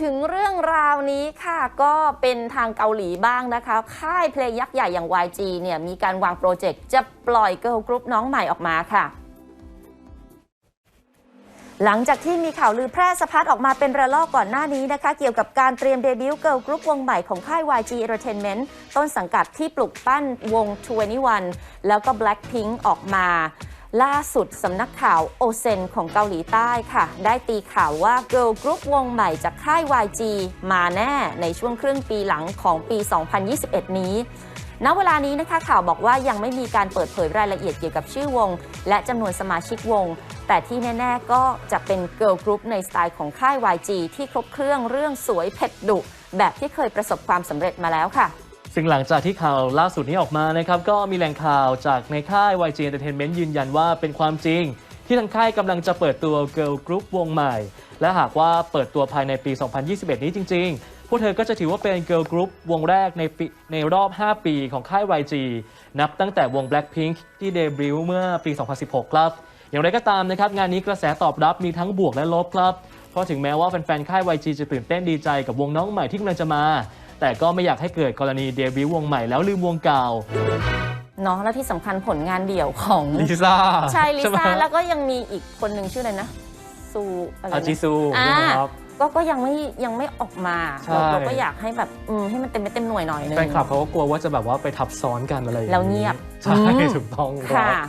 ถึงเรื่องราวนี้ค่ะ ก็เป็นทางเกาหลีบ้างนะคะ ค่ายเพลงยักษ์ใหญ่อย่าง YG เนี่ยมีการวางโปรเจกต์ จะปล่อยเกิร์ลกรุ๊ปน้องใหม่ออกมาค่ะ หลังจากที่มีข่าวลือแพร่สะพัดออกมาเป็นระลอกก่อนหน้านี้นะคะ เกี่ยวกับการเตรียมเดบิวต์เกิร์ลกรุ๊ปวงใหม่ของค่าย YG Entertainment ต้นสังกัดที่ปลุกปั้นวง 21 แล้วก็ Blackpink ออกมา ล่าสุดสำนักข่าวโอเซนของเกาหลีใต้ค่ะ ได้ตีข่าวว่าเกิร์ลกรุ๊ปวงใหม่จากค่าย YG มาแน่ในช่วงครึ่งปีหลังของปี 2021 นี้ณเวลานี้นะคะข่าวบอกว่ายังไม่มีการเปิดเผยรายละเอียดเกี่ยวกับชื่อวง และจำนวนสมาชิกวง แต่ที่แน่ ๆ ก็จะเป็นเกิร์ลกรุ๊ปในสไตล์ของค่าย YG ที่ครบเครื่องเรื่องสวยเผ็ดดุ แบบที่เคยประสบความสำเร็จมาแล้วค่ะ ซึ่งหลังจากที่ข่าวล่าสุดนี้ออกมานะครับ ก็มีแหล่งข่าวจากในค่าย YG Entertainment ยืนยันว่าเป็นความจริง ที่ทางค่ายกำลังจะเปิดตัว Girl Group วงใหม่ และหากว่าเปิดตัวภายในปี 2021 นี้จริง ๆ พวกเธอก็จะถือว่าเป็น Girl Group วงแรกในในรอบ 5 ปีของค่าย YG นับตั้งแต่วง Blackpink ที่เดบิวต์เมื่อปี 2016 ครับ อย่างไรก็ตามนะครับงานนี้กระแสตอบรับมีทั้งบวกและลบครับเพราะถึงแม้ว่าแฟนๆค่าย YG จะตื่นเต้นดีใจกับวงน้องใหม่ที่กำลังจะมา แต่ก็ไม่อยากให้เกิดกรณีเดบิวต์วงใหม่แล้วลืมวงเก่าเนาะและที่สำคัญผลงานเดี่ยวของลิซ่าใช่ลิไหมซ่าแล้วก็ยังมีอีกคนหนึ่งชื่ออะไรนะซูอะไรอานะจิซูอ่านะครับก็ก็ยังไม่ยังไม่ออกมาใช่เราเราก็อยากให้แบบอืมให้มันเต็มไม่เต็มหน่วยหน่อยนึงแฟนคลับเขาก็กลัวว่าจะแบบว่าไปทับซ้อนกันอะไรอย่างแล้วเงียบ ใช่อืมถูกต้องครับค่ะ